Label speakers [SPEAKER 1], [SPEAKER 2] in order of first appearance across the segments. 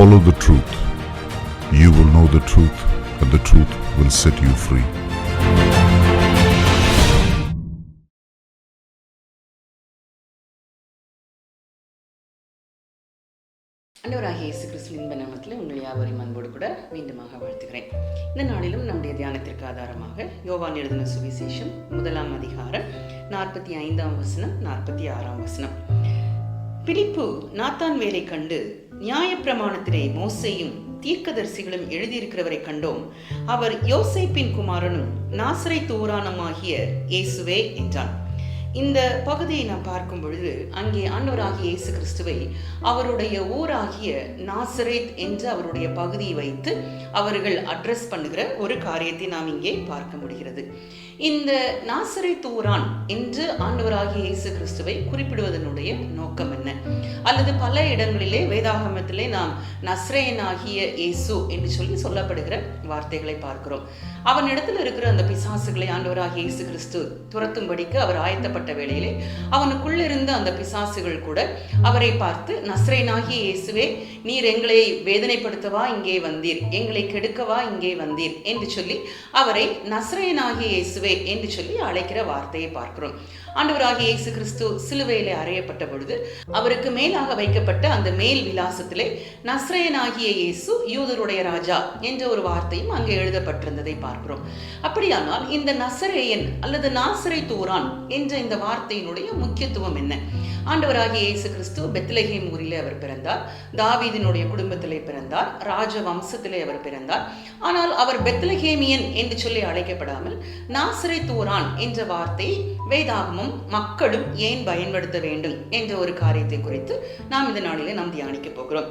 [SPEAKER 1] Follow the truth. You will know the truth, and the truth will set you free.
[SPEAKER 2] அண்டவராகிய இயேசு கிறிஸ்துவின் நாமத்தில் உங்கள் யாவரையும் அன்போடு கூட மீண்டுமாக வாழ்த்துகிறேன் இந்த நாளிலும் நம்முடைய தியானத்திற்கு ஆதாரமாக யோவான் எழுதின சுவிசேஷம் முதலாம் அதிகாரம் நாற்பத்தி ஐந்தாம் வசனம் நாற்பத்தி ஆறாம் வசனம் பிலிப்பு நாத்தான் வேலை கண்டு நியாயப்பிரமாணத்திலே மோசையும் தீர்க்கதரிசிகளும் எழுதியிருக்கிறவரை கண்டோம். அவர் யோசைப்பின் குமாரனும் நாசரை தூரானமாகிய இயேசுவே என்றான். இந்த பகுதியை நாம் பார்க்கும் பொழுது அங்கே ஆண்டவராகிய இயேசு கிறிஸ்துவை அவருடைய ஊராகிய நாசரேத் என்ற அவருடைய பகுதியை வைத்து அவர்கள் அட்ரஸ் பண்ணுகிற ஒரு காரியத்தை நாம் இங்கே பார்க்க முடிகிறது. இந்த நாசரை தூரான் என்று ஆண்டவராகிய இயேசு கிறிஸ்துவை குறிப்பிடுவதனுடைய நோக்கம் என்ன? அல்லது பல இடங்களிலே வேதாகமத்திலே நாம் நஸ்ரேனாகிய இயேசு என்று சொல்லி சொல்லப்படுகிற வார்த்தைகளை பார்க்கிறோம். அவனிடத்தில் இருக்கிற அந்த பிசாசுகளை ஆண்டவராகிய இயேசு கிறிஸ்து துரத்தும்படிக்கு அவர் ஆயத்தப்பட்ட வேளையிலே அவனுக்குள்ள இருந்த அந்த பிசாசுகள் கூட அவரை பார்த்து நஸ்ரேனாகிய இயேசுவே நீர் எங்களை வேதனைப்படுத்தவா இங்கே வந்தீர்? எங்களை கெடுக்கவா இங்கே வந்தீர்? என்று சொல்லி அவரை நஸ்ரேனாகிய இயேசுவே என்று சொல்லி அழைக்கிற வார்த்தையை பார்க்கிறோம். ஆண்டவராகிய இயேசு கிறிஸ்து சிலுவையிலே அறையப்பட்ட பொழுது அவருக்கு மேலாக வைக்கப்பட்ட அந்த மேல் விலாசத்திலே நஸ்ரயனாகிய இயேசு யூதருடைய ராஜா என்ற ஒரு வார்த்தையும் அங்கே எழுதப்பட்டிருந்ததை பார்க்கிறோம். அப்படியானால் இந்த நசரேயன் அல்லது நாசரை தூரான் என்ற இந்த வார்த்தையினுடைய முக்கியத்துவம் என்ன? ஆண்டவராகிய இயேசு கிறிஸ்து பெத்லஹேம் ஊரிலே அவர் பிறந்தார். தாவீதினுடைய குடும்பத்திலே பிறந்தார். ராஜ வம்சத்திலே அவர் பிறந்தார். ஆனால் அவர் பெத்லஹேமியன் என்று சொல்லி அழைக்கப்படாமல் நாசரை ஆசிரியத்தூரான் என்ற வார்த்தை வேதாகமும் மக்களும் ஏன் பயன்படுத்த வேண்டும் என்ற ஒரு காரியத்தை குறித்து நாம் இந்த நாளிலே நாம் தியானிக்க போகிறோம்.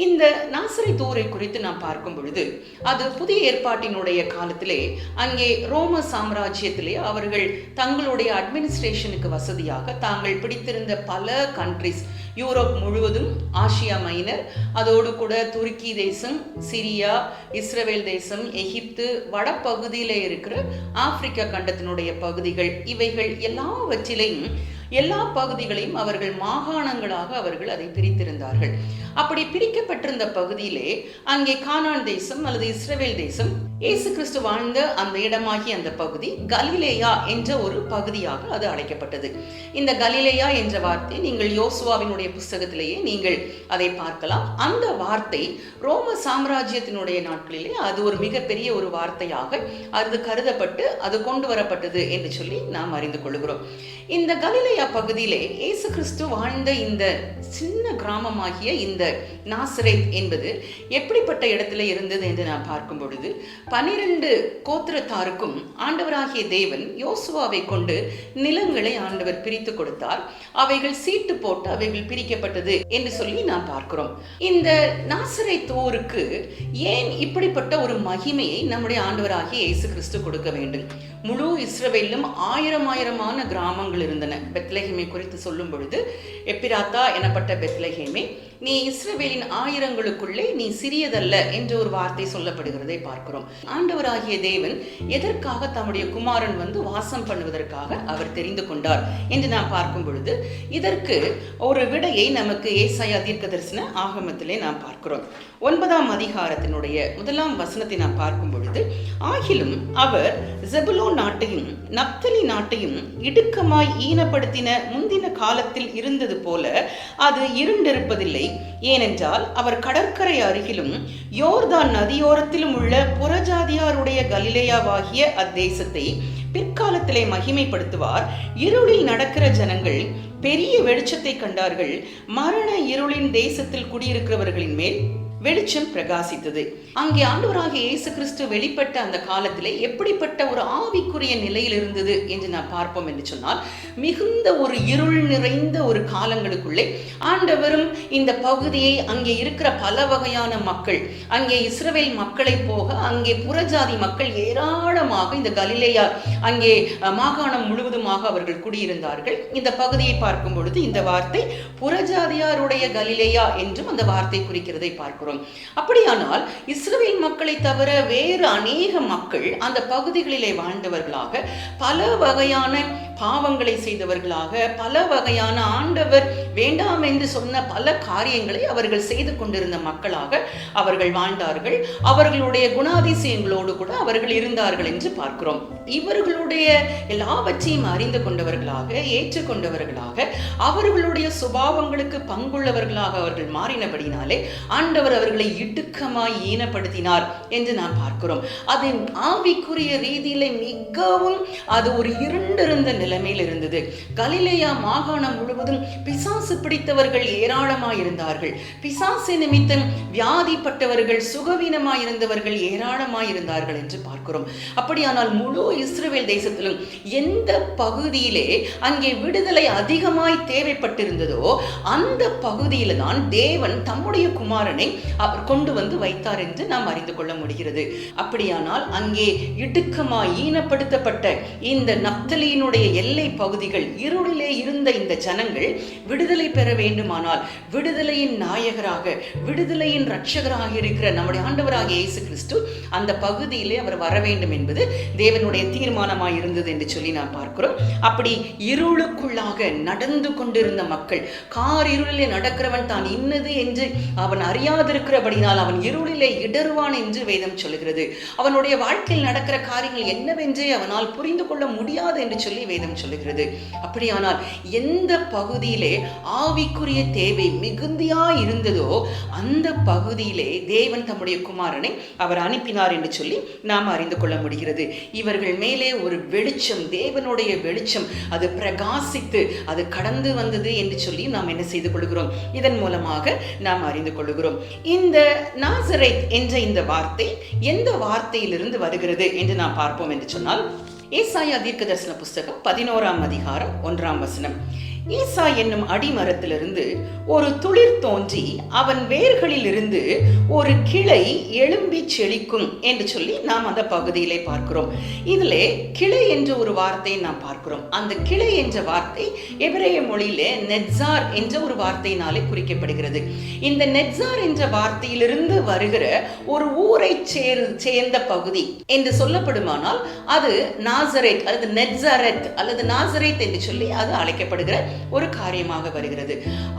[SPEAKER 2] இந்த நாசரை தூரை குறித்து நாம் பார்க்கும் பொழுது அது புதிய ஏற்பாட்டினுடைய காலத்திலே அங்கே ரோம சாம்ராஜ்யத்திலே அவர்கள் தங்களுடைய அட்மினிஸ்ட்ரேஷனுக்கு வசதியாக தாங்கள் பிடித்திருந்த பல கண்ட்ரிஸ் யூரோப் முழுவதும் ஆசியா மைனர் அதோடு கூட துருக்கி தேசம் சிரியா இஸ்ரேல் தேசம் எகிப்து வடபகுதியில் இருக்கிற ஆப்பிரிக்கா கண்டத்தினுடைய பகுதிகள் இவைகள் எல்லாவற்றிலையும் எல்லா பகுதிகளையும் அவர்கள் மாகாணங்களாக அவர்கள் அதை பிரித்திருந்தார்கள். அப்படி பிரிக்கப்பட்டிருந்த பகுதியிலே அங்கே கானான் தேசம் அல்லது இஸ்ரேல் தேசம் இயேசு கிறிஸ்து வாழ்ந்த அந்த இடமாகிய அந்த பகுதி கலிலேயா என்ற ஒரு பகுதியாக அது அழைக்கப்பட்டது. இந்த கலிலேயா என்ற வார்த்தை நீங்கள் யோசுவாவினுடைய புஸ்தகத்திலேயே நீங்கள் அதை பார்க்கலாம். அந்த வார்த்தை ரோம சாம்ராஜ்யத்தினுடைய நாட்களிலே அது ஒரு மிகப்பெரிய ஒரு வார்த்தையாக அது கருதப்பட்டு அது கொண்டு வரப்பட்டது என்று சொல்லி நாம் அறிந்து கொள்கிறோம். இந்த கலிலேயா கலிலேயா பகுதியிலே இயேசு கிறிஸ்து வாழ்ந்த இந்த சின்ன கிராமமாகிய இந்த நாசரேத் என்பது எப்படிப்பட்ட இடத்துல இருந்தது என்று நான் பார்க்கும் பொழுது பனிரெண்டு கோத்திரத்தாருக்கும் ஆண்டவராகிய தேவன் யோசுவாவை கொண்டு நிலங்களை ஆண்டவர் பிரித்து கொடுத்தார். அவைகள் சீட்டு போட்டு அவைகள் பிரிக்கப்பட்டது என்று சொல்லி நாம் பார்க்கிறோம். இந்த நாசரை தோருக்கு ஏன் இப்படிப்பட்ட ஒரு மகிமையை நம்முடைய ஆண்டவராகிய இயேசு கிறிஸ்து கொடுக்க வேண்டும்? முழு இஸ்ரவேலிலும் ஆயிரம் ஆயிரமான கிராமங்கள் இருந்தன. பெத்லஹேமை குறித்து சொல்லும் பொழுது எப்பிராத்தா எனப்பட்ட பெத்லஹேமே நீ இஸ்ரவேலின் ஆயிரங்களுக்குள்ளே நீ சிறியதல்ல என்ற ஒரு வார்த்தை சொல்லப்படுகிறதை பார்க்கிறோம். ஆண்டவராகிய தேவன் எதற்காக தம்முடைய குமாரன் வந்து வாசம் பண்ணுவதற்காக அவர் தெரிந்து கொண்டார் என்று நாம் பார்க்கும் பொழுது இதற்கு ஒரு விடையை நமக்கு ஏசாயா தீர்க்க தரிசன ஆகமத்திலே நாம் பார்க்கிறோம். ஒன்பதாம் அதிகாரத்தினுடைய முதலாம் வசனத்தை நாம் பார்க்கும் பொழுது ஆகிலும் அவர் ஜெபுலோ நாட்டையும் நப்தலி நாட்டையும் இடுக்கமாய் ஈனப்படுத்தின முந்தின காலத்தில் இருந்தது போல அது இருண்டிருப்பதில்லை. ஏனென்றால் அவர் கடற்கரை அருகிலும் யோர்தான் நதியோரத்திலும் உள்ள புறஜாதியாருடைய கலிலேயாவாகிய அத்தேசத்தை பிற்காலத்திலே மகிமைப்படுத்துவார். இருளில் நடக்கிற ஜனங்கள் பெரிய வெளிச்சத்தை கண்டார்கள். மரண இருளின் தேசத்தில் குடியிருக்கிறவர்களின் மேல் வெளிச்சம் பிரகாசித்தது. அங்கே ஆண்டவராகிய இயேசு கிறிஸ்து வெளிப்பட்ட அந்த காலத்திலே எப்படிப்பட்ட ஒரு ஆவிக்குரிய நிலையில் இருந்தது என்று நான் பார்ப்போம் என்று சொன்னால் மிகுந்த ஒரு இருள் நிறைந்த ஒரு காலங்களுக்குள்ளே ஆண்டவரும் இந்த பகுதியை அங்கே இருக்கிற பல வகையான மக்கள் அங்கே இஸ்ரவேல் மக்களை போக அங்கே புறஜாதி மக்கள் ஏராளமாக இந்த கலிலேயா அங்கே மாகாணம் முழுவதுமாக அவர்கள் குடியிருந்தார்கள். இந்த பகுதியை பார்க்கும் பொழுது இந்த வார்த்தை புறஜாதியாருடைய கலிலேயா என்றும் அந்த வார்த்தை குறிக்கிறதை பார்க்கிறோம். அப்படியானால் இஸ்ரவேல் மக்களை தவிர வேறு அநேக மக்கள் அந்த பகுதிகளிலே வாழ்ந்தவர்களாக பல வகையான பாவங்களை செய்தவர்களாக பல வகையான ஆண்டவர் வேண்டாம் என்று சொன்ன பல காரியங்களை அவர்கள் செய்து கொண்டிருந்த மக்களாக அவர்கள் வாழ்ந்தார்கள். அவர்களுடைய குணாதிசயங்களோடு கூட அவர்கள் இருந்தார்கள் என்று பார்க்கிறோம். இவர்களுடைய எல்லாவற்றையும் அறிந்து கொண்டவர்களாக ஏற்றுக்கொண்டவர்களாக அவர்களுடைய சுபாவங்களுக்கு பங்குள்ளவர்களாக அவர்கள் மாறினபடினாலே ஆண்டவர் அவர்களை இடுக்கமாய் ஈனப்படுத்தினார் என்று நாம் பார்க்கிறோம். அது ஆவிக்குரிய ரீதியில மிகவும் அது ஒரு இருண்டிருந்த நிலைமையில் இருந்தது கலிலேயா மாகாணம் முழுவதும் பிசாசு பிடித்தவர்கள் ஏராளமாய் இருந்தார்கள் பிசாசு நிமித்தம் வியாதிப்பட்டவர்கள் சுகவீனமாய் இருந்தவர்கள் ஏராளமாய் இருந்தார்கள் என்று பார்க்கிறோம். அப்படியானால் முழு இஸ்ரேல் தேசத்திலும் எந்த பகுதியிலே அங்கே விடுதலை அதிகமாய் தேவைப்பட்டிருந்ததோ அந்த பகுதியில தான் தேவன் தம்முடைய குமாரனை அவர் கொண்டு வந்து வைத்தார் என்று நாம் அறிந்து கொள்ள முடிகிறது. அப்படியானால் அங்கே இடுக்கமாய் ஈனப்படுத்தப்பட்ட இந்த நப்தலியினுடைய எல்லை பகுதிகள் இருளிலே இருந்த இந்த ஜனங்கள் விடுதலை பெற வேண்டுமானால் விடுதலையின் நாயகராக விடுதலையின் ரட்சகராக இருக்கிற நம்முடைய ஆண்டவராக இயேசு கிறிஸ்து அந்த பகுதியிலே அவர் வர வேண்டும் என்பது தேவனுடைய தீர்மானமாக இருந்தது என்று சொல்லி நான் பார்க்கிறோம். அப்படி இருளுக்குள்ளாக நடந்து கொண்டிருந்த மக்கள் கார் இருளிலே நடக்கிறவன் தான் இன்னது என்று அவன் அறியாதிருக்கிறபடினால் அவன் இருளிலே இடருவான் என்று வேதம் சொல்லுகிறது. அவனுடைய வாழ்க்கையில் நடக்கிற காரியங்கள் என்னவென்றே அவனால் புரிந்து கொள்ள முடியாது என்று சொல்லி வேதம் சொல்லுகிறது. அப்படியானால் எந்த பகுதியிலே ஆவிக்குரிய தேவை மிகுந்தியா இருந்ததோ அந்த பகுதியிலே தேவன் தம்முடைய குமாரனை அவர் அனுப்பினார் என்று சொல்லி நாம் அறிந்து கொள்ள முடிகிறது. இவர்கள் மேலே ஒரு வெளிச்சம் தேவனுடைய வெளிச்சம் அது பிரகாசித்து அது கடந்து வந்தது என்று சொல்லி நாம் என்ன செய்து கொள்கிறோம்? இதன் மூலமாக நாம் அறிந்து கொள்கிறோம். இந்த நாசரை என்ற இந்த வார்த்தை எந்த வார்த்தையிலிருந்து வருகிறது என்று நாம் பார்ப்போம் என்று சொன்னால் ஏசாயா தீர்க்க தரிசன புஸ்தகம் பதினோராம் அதிகாரம் ஒன்றாம் வசனம். ஈசா என்னும் அடிமரத்திலிருந்து ஒரு துளிர் தோன்றி அவன் வேர்களில் இருந்து ஒரு கிளை எழும்பி செழிக்கும் என்று சொல்லி நாம் அந்த பகுதியிலே பார்க்கிறோம். இதிலே கிளை என்ற ஒரு வார்த்தையை நாம் பார்க்கிறோம். அந்த கிளை என்ற வார்த்தை எபிரேய மொழியிலே நெட்சார் என்ற ஒரு வார்த்தையினாலே குறிக்கப்படுகிறது. இந்த நெட்சார் என்ற வார்த்தையிலிருந்து வருகிற ஒரு ஊரை சேர் சேர்ந்த பகுதி என்று சொல்லப்படுமானால் அது நாசரேத் அல்லது நெட்சாரெத் அல்லது நாசரேத் என்று சொல்லி அது அழைக்கப்படுகிற ஒரு காரியமாக வருகிறது.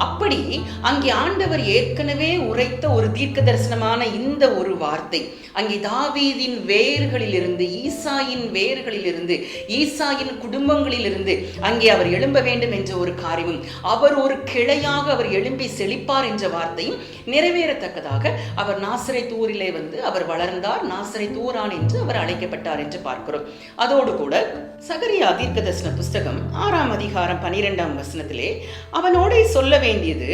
[SPEAKER 2] அப்படி அங்கே ஆண்டவர் ஏற்கனவே உரைத்த ஒரு தீர்க்க தரிசனமான இந்த ஒரு வார்த்தை அங்கே தாவீதின் வேர்களிலிருந்து ஈசாயின் வேர்களிலிருந்து ஈசாயின் குடும்பங்களிலிருந்து அங்கே அவர் எழும்ப வேண்டும் என்ற ஒரு காரியமும் அவர் ஒரு கிளையாக அவர் எழும்பி செழிப்பார் என்ற வார்த்தையும் நிறைவேறத்தக்கதாக அவர் நாசரை தூரிலே வந்து அவர் வளர்ந்தார் நாசரை தூரான் என்று அவர் அழைக்கப்பட்டார் என்று பார்க்கிறோம். அதோடு கூட சகரியா தீர்க்க தரிசன புஸ்தகம் ஆறாம் அதிகாரம் பனிரெண்டாம் வசனத்திலே அவனோட சொல்ல வேண்டியது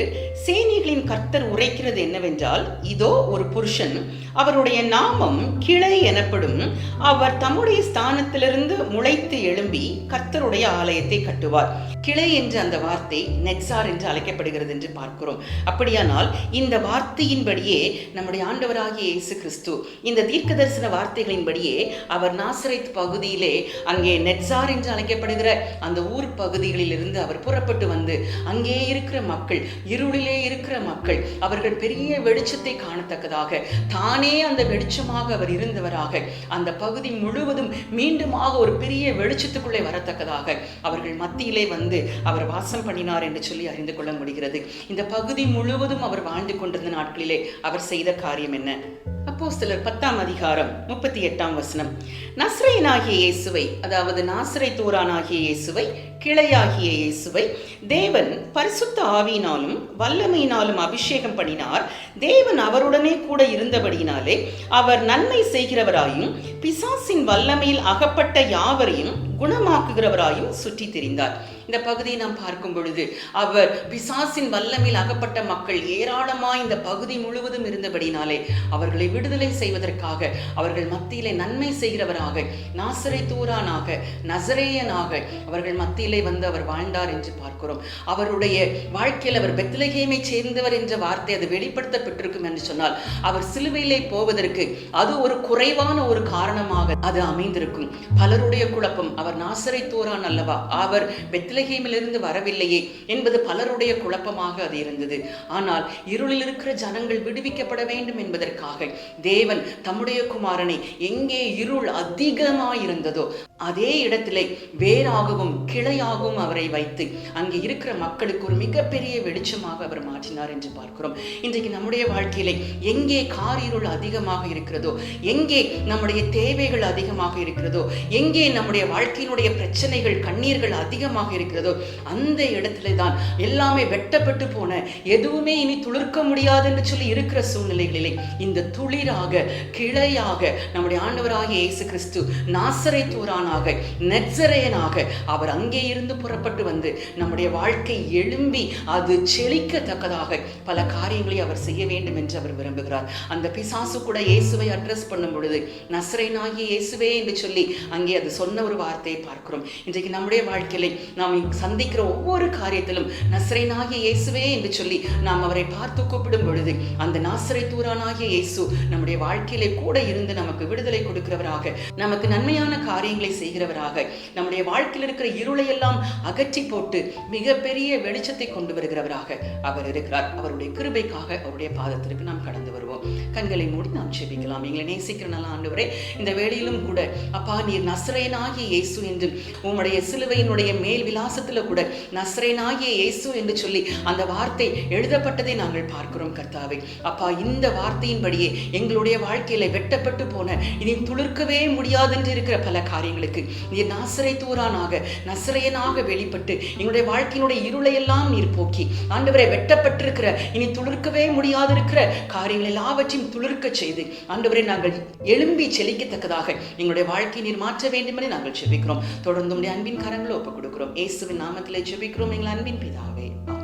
[SPEAKER 2] சேனிகளின் கர்த்தர் உரைக்கிறது என்னவென்றால் இதோ ஒரு புருஷன் அவருடைய நாமம் கிளை எனப்படும் அவர் தம்முடைய ஸ்தானத்திலிருந்து முளைத்து எழும்பி கர்த்தருடைய ஆலயத்தை கட்டுவார். கிளை என்ற அந்த வார்த்தை நெக்ஸார் என்று அழைக்கப்படுகிறது என்று பார்க்கிறோம். அப்படியானால் இந்த வார்த்தையின்படியே நம்முடைய ஆண்டவராகிய இயேசு கிறிஸ்து இந்த தீர்க்க தரிசன வார்த்தைகளின்படியே அவர் நாசரைத் பகுதியிலே அங்கே நெட்சார் என்று அழைக்கப்படுகிற அந்த ஊர் பகுதிகளிலிருந்து அவர் புற புறப்பட்டு வந்து அங்கே இருக்கிற மக்கள் இருளிலே இருக்கிற மக்கள் அவர்கள் பெரிய வெளிச்சத்தை காணத்தக்கதாக தானே அந்த வெளிச்சமாக அவர் இருந்தவராக அந்த பகுதி முழுவதும் மீண்டுமாக ஒரு பெரிய வெளிச்சத்துக்குள்ளே வரத்தக்கதாக அவர்கள் மத்தியிலே வந்து அவர் வாசம் பண்ணினார் என்று சொல்லி அறிந்து கொள்ள முடிகிறது. இந்த பகுதி முழுவதும் அவர் வாழ்ந்து கொண்டிருந்த நாட்களிலே அவர் செய்த காரியம் என்ன? அப்போ சிலர் பத்தாம் அதிகாரம் முப்பத்தி எட்டாம் வசனம். நஸ்ரையனாகிய இயேசுவை அதாவது நாசரை தூரானாகிய இயேசுவை கிளையாகிய இயேசுவை தேவன் பரிசுத்த ஆவியினாலும் வல்லமையினாலும் அபிஷேகம் பண்ணினார். தேவன் அவருடனே கூட இருந்தபடியினாலே அவர் நன்மை செய்கிறவராயும் பிசாசின் வல்லமையில் அகப்பட்ட யாவரையும் குணமாக்குகிறவராயும் சுற்றி திரிந்தார். இந்த பகுதியை நாம் பார்க்கும் பொழுது அவர் பிசாசின் வல்லமையில் அகப்பட்ட மக்கள் ஏராளமாய் இந்த பகுதி முழுவதும் இருந்தபடினாலே அவர்களை விடுதலை செய்வதற்காக அவர்கள் மத்தியிலே நன்மை செய்கிறவராக நாசரை தூரானாக நசரேயனாக அவர்கள் மத்தியிலே வந்து அவர் வாழ்ந்தார் என்று பார்க்கிறோம். அவருடைய வாழ்க்கையில் அவர் பெத்லகேமை சேர்ந்தவர் என்ற வார்த்தை அது வெளிப்படுத்தப்பட்டிருக்கும் என்று சொன்னால் அவர் சிலுவையிலே போவதற்கு அது ஒரு குறைவான ஒரு காரணமாக அது அமைந்திருக்கும். பலருடைய குழப்பம் அவர் நாசரை தூரான் அல்லவா? அவர் பெத்லஹேமிலிருந்து வரவில்லையே என்பது பலருடைய குழப்பமாக அது இருந்தது. ஆனால் இருளில் இருக்கிற ஜனங்கள் விடுவிக்கப்பட வேண்டும் என்பதற்காக தேவன் தம்முடைய குமாரனை எங்கே இருள் அதிகமாயிருந்ததோ அதே இடத்திலே வேறாகவும் கிளையாகவும் அவரை வைத்து அங்கே இருக்கிற மக்களுக்கு ஒரு மிகப்பெரிய வெளிச்சமாக அவர் மாற்றினார் என்று பார்க்கிறோம். இன்றைக்கு நம்முடைய வாழ்க்கையிலே எங்கே காரிருள் அதிகமாக இருக்கிறதோ எங்கே நம்முடைய தேவைகள் அதிகமாக இருக்கிறதோ எங்கே நம்முடைய வாழ்க்கையினுடைய பிரச்சனைகள் கண்ணீர்கள் அதிகமாக இருக்கிறதோ அந்த இடத்துல தான் எல்லாமே வெட்டப்பட்டு போன எதுவுமே இனி துளிர்க்க முடியாதுன்னு சொல்லி இருக்கிற சூழ்நிலைகளிலே இந்த துளிராக கிளையாக நம்முடைய ஆண்டவராகிய இயேசு கிறிஸ்து நாசரை தூரானாக நெட்சரையனாக அவர் அங்கே இருந்து புறப்பட்டு வந்து நம்முடைய வாழ்க்கை எழும்பி அது செழிக்கத்தக்கதாக பல காரியங்களை அவர் செய்ய வேண்டும் என்று அவர் விரும்புகிறார். அந்த பிசாசு கூட இயேசுவை அட்ரஸ் பண்ணும் பொழுது நசரேனாகிய இயேசுவே என்று சொல்லி அங்கே அது சொன்ன ஒரு வார்த்தையை பார்க்கிறோம். இன்றைக்கு நம்முடைய வாழ்க்கையில நாம் சந்திக்கிற ஒவ்வொரு காரியத்திலும் நசரேனாகிய இயேசுவே என்று சொல்லி நாம் அவரை பார்த்து கூப்பிடும் பொழுது அந்த நாசரை தூரானாகிய இயேசு நம்முடைய வாழ்க்கையிலே கூட இருந்து நமக்கு விடுதலை கொடுக்கிறவராக நமக்கு நன்மையான காரியங்களை செய்கிறவராக. நம்முடைய வாழ்க்கையில் இருக்கிற இருளை எல்லாம் அகற்றி போட்டு மிகப்பெரிய வெளிச்சத்தை கொண்டு வருகிறவராக அவர் இருக்கிறார். அவருடைய கிருபைக்காக அவருடைய பாதத்திற்கு நாம் கடந்து வருவோம். கண்களை மூடி நாம் ஜெபிக்கலாம். எங்களை நேசிக்கிற நல்ல ஆண்டவரே இந்த வேளையிலும் கூட அப்பா நீர் நஸ்ரேனாகிய இயேசு என்று உம்முடைய சிலுவையினுடைய மேல் விலாசத்துல கூட நஸ்ரேனாகிய இயேசு என்று சொல்லி அந்த வார்த்தை எழுதப்பட்டதை நாங்கள் பார்க்கிறோம் கர்த்தாவை. அப்பா இந்த வார்த்தையின்படியே எங்களுடைய வாழ்க்கையில வெட்டப்பட்டு போன இனி துளிர்க்கவே முடியாது என்று இருக்கிற பல காரியங்களுக்கு நீர் நாசரை தூரானாக நசரையனாக வெளிப்பட்டு எங்களுடைய வாழ்க்கையினுடைய இருளையெல்லாம் நீர் போக்கி ஆண்டவரை வெட்டப்பட்டிருக்கிற இனி துளிர்க்கவே முடியாது இருக்கிற காரியங்கள் எல்லாவற்றையும் துளிர்க்க செய்து ஆண்டவரை நாங்கள் எழும்பி செழிக்கத்தக்கதாக எங்களுடைய வாழ்க்கையை நீர் மாற்ற வேண்டும் என்று நாங்கள் செபிக்கிறோம். தொடர்ந்து உடைய அன்பின் கரங்களை ஒப்புக் கொடுக்கிறோம். இயேசுவின் நாமத்திலே செபிக்கிறோம். எங்கள் அன்பின் பிதாவே.